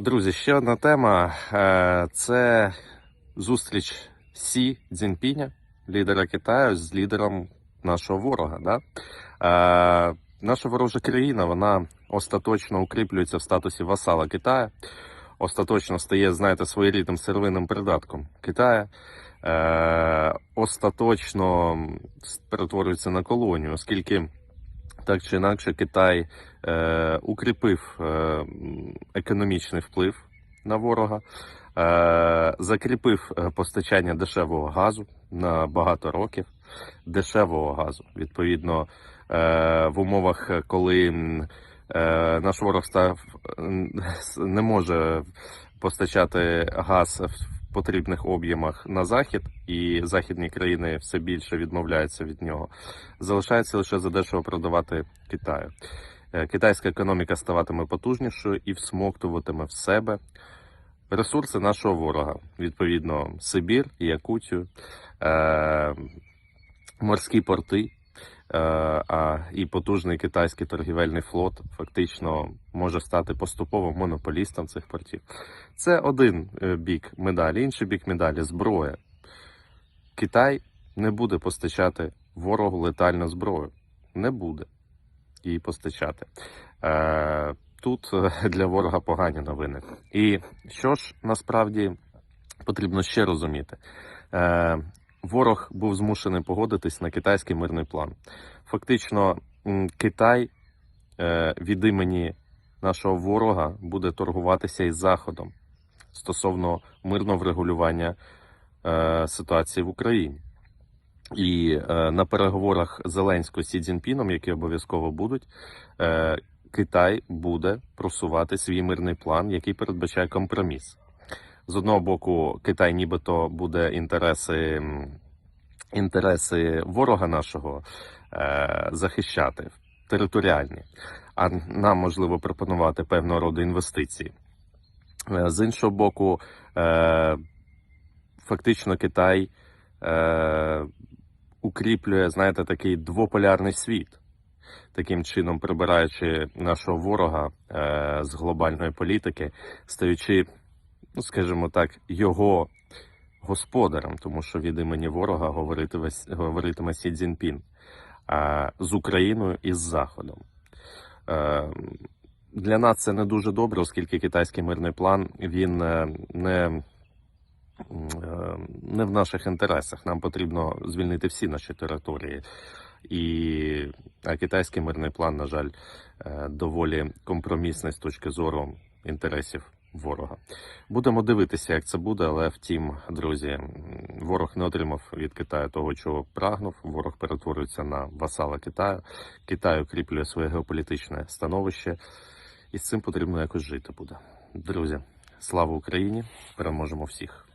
Друзі, ще одна тема Е, це зустріч Сі Цзіньпіня, лідера Китаю, з лідером нашого ворога. Да? Е, Наша ворожа країна вона остаточно укріплюється в статусі васала Китаю, остаточно стає, знаєте, своєрідним сировинним придатком Китаю. Е, остаточно перетворюється на колонію, оскільки так чи інакше Китай е, укріпив е, економічний вплив на ворога, е, закріпив е, постачання дешевого газу на багато років, дешевого газу. Відповідно, е, в умовах, е, коли е, наш ворог став не може постачати газ в потрібних об'ємах на захід, і західні країни все більше відмовляються від нього. Залишається лише задешево продавати Китаю. Е, Китайська економіка ставатиме потужнішою і всмоктуватиме в себе ресурси нашого ворога, відповідно, Сибір, Якутію, е, морські порти. Е, і потужний китайський торгівельний флот фактично може стати поступово монополістом цих портів. Це один е, бік медалі, інший бік медалі зброя. Китай не буде постачати ворогу летальну зброю. Не буде її постачати. Е, тут для ворога погані новини. І що ж насправді потрібно ще розуміти? Ворог був змушений погодитись на китайський мирний план. Фактично, Китай е, від імені нашого ворога буде торгуватися із Заходом стосовно мирного врегулювання е, ситуації в Україні. І е, на переговорах Зеленського з Сі Цзіньпіном, які обов'язково будуть, Китай буде просувати свій мирний план, який передбачає компроміс. З одного боку, Китай нібито буде інтереси, інтереси ворога нашого е, захищати територіальні, а нам можливо пропонувати певного роду інвестиції. Е, З іншого боку, е, фактично Китай е, укріплює, знаєте, такий двополярний світ, таким чином прибираючи нашого ворога е, з глобальної політики, стаючи, скажімо так, його господарем, тому що від імені ворога говоритиме, говоритиме Сі Цзіньпін, з Україною і з Заходом. Е, для нас це не дуже добре, оскільки китайський мирний план він е, не, е, не в наших інтересах. Нам потрібно звільнити всі наші території. І а китайський мирний план, на жаль, доволі компромісний з точки зору інтересів ворога. Будемо дивитися, як це буде, але втім, друзі, ворог не отримав від Китаю того, чого прагнув. Ворог перетворюється на васала Китаю. Китай укріплює своє геополітичне становище, і з цим потрібно якось жити буде. Друзі, слава Україні! Переможемо всіх!